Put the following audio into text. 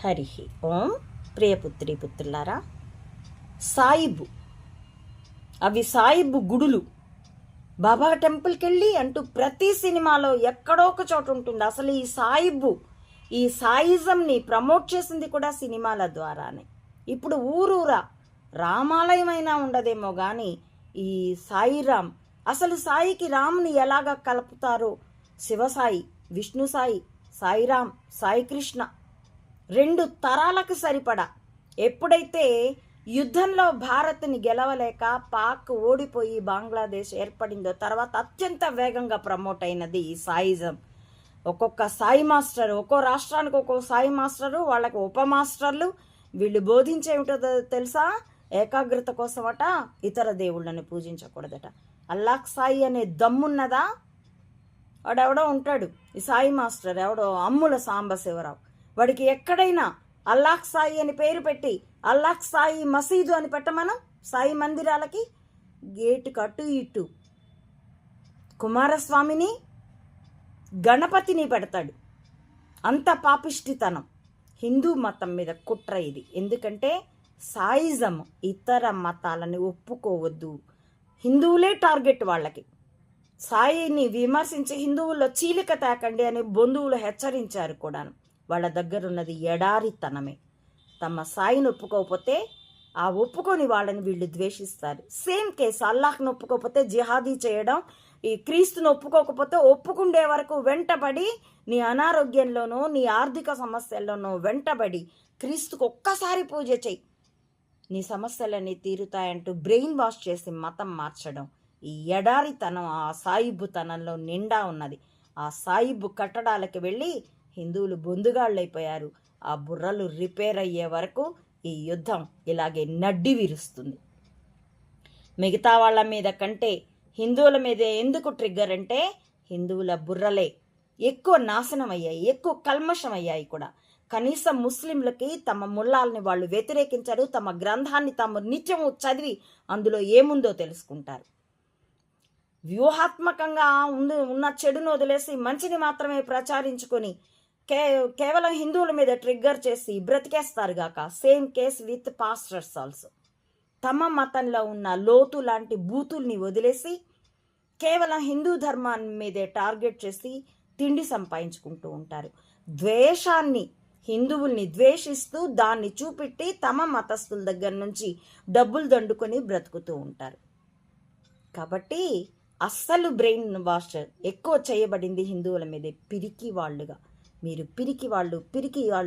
హరి ఓం ప్రియపుత్రి పుత్రులారా సాయిబు. అవి సాయిబు గుడులు. బాబా టెంపుల్కి వెళ్ళి అంటూ ప్రతి సినిమాలో ఎక్కడో ఒక చోట ఉంటుంది. అసలు ఈ సాయిబు ఈ సాయిజంని ప్రమోట్ చేసింది కూడా సినిమాల ద్వారానే. ఇప్పుడు ఊరూరా రామాలయమైనా ఉండదేమో కానీ ఈ సాయిరామ్ అసలు సాయికి రాముని ఎలాగ కలుపుతారో? శివసాయి విష్ణు సాయి సాయిరామ్ సాయికృష్ణ రెండు తరాలకు సరిపడా. ఎప్పుడైతే యుద్ధంలో భారత్ని గెలవలేక పాక్ ఓడిపోయి బంగ్లాదేశ్ ఏర్పడిందో తర్వాత అత్యంత వేగంగా ప్రమోట్ అయినది ఈ సాయిజం. ఒక్కొక్క సాయి మాస్టర్ ఒక్కో రాష్ట్రానికి ఒక్కో సాయి మాస్టరు వాళ్ళకి ఉప మాస్టర్లు వీళ్ళు బోధించేమిటో తెలుసా? ఏకాగ్రత కోసమట ఇతర దేవుళ్ళని పూజించకూడదట. అల్లాహ్ సాయి అనే దమ్మున్నదా? వాడెవడో ఉంటాడు. ఈ సాయి మాస్టర్ ఎవడో? అమ్ముల సాంబశివరావు. వాడికి ఎక్కడైనా అల్లాహ్ సాయి అని పేరు పెట్టి అల్లాహ్ సాయి మసీదు అని పెట్టమనం సాయి మందిరాలకి గేటుకు అటు ఇటు కుమారస్వామిని గణపతిని పెడతాడు. అంత పాపిష్టితనం. హిందూ మతం మీద కుట్ర ఇది. ఎందుకంటే సాయిజం ఇతర మతాలని ఒప్పుకోవద్దు. హిందువులే టార్గెట్ వాళ్ళకి. సాయిని విమర్శించి హిందువుల్లో చీలిక తాకండి అని బంధువులు హెచ్చరించారు కూడాను. వాళ్ళ దగ్గర ఉన్నది ఎడారితనమే. తమ సాయిని ఒప్పుకోకపోతే ఆ ఒప్పుకొని వాళ్ళని వీళ్ళు ద్వేషిస్తారు. సేమ్ కేసు అల్లాహ్ను ఒప్పుకోకపోతే జిహాదీ చేయడం ఈ క్రీస్తును ఒప్పుకోకపోతే ఒప్పుకుండే వరకు వెంటబడి నీ అనారోగ్యంలోనో నీ ఆర్థిక సమస్యల్లోనో వెంటబడి క్రీస్తుకు ఒక్కసారి పూజ చెయ్యి. నీ సమస్యలన్నీ తీరుతాయంటూ బ్రెయిన్ వాష్ చేసి మతం మార్చడం. ఈ ఎడారితనం ఆ సాయిబుతనంలో నిండా ఉన్నది. ఆ సాయిబు కట్టడాలకు వెళ్ళి హిందువులు బొందుగాళ్ళైపోయారు. ఆ బుర్రలు రిపేర్ అయ్యే వరకు ఈ యుద్ధం ఇలాగే నడ్డి విరుస్తుంది. మిగతా వాళ్ళ మీద కంటే హిందువుల మీద ఎందుకు ట్రిగ్గర్ అంటే హిందువుల బుర్రలే ఎక్కువ నాశనం అయ్యాయి ఎక్కువ కల్మషం అయ్యాయి కూడా. కనీసం ముస్లింలకి తమ ముల్లాల్ని వాళ్ళు వ్యతిరేకించారు తమ గ్రంథాన్ని తాము నిత్యము చదివి అందులో ఏముందో తెలుసుకుంటారు. వ్యూహాత్మకంగా ఉంది ఉన్న చెడును వదిలేసి మంచిని మాత్రమే ప్రచారించుకొని కే కేవలం హిందువుల మీద ట్రిగ్గర్ చేసి బ్రతికేస్తారు గాక same case with pastors also. తమ మతంలో ఉన్న లోతు లాంటి బూతుల్ని వదిలేసి కేవలం హిందూ ధర్మాన్ని మీదే టార్గెట్ చేసి తిండి సంపాదించుకుంటూ ఉంటారు. ద్వేషాన్ని హిందువుల్ని ద్వేషిస్తూ దాన్ని చూపెట్టి తమ మతస్థుల దగ్గర నుంచి డబ్బులు దండుకొని బ్రతుకుతూ ఉంటారు. కాబట్టి అస్సలు బ్రెయిన్ వాష్ ఎక్కువ చేయబడింది హిందువుల మీదే పిరికి వాళ్ళుగా. మీరు పిరికి వాళ్ళు పిరికి వాళ్ళు.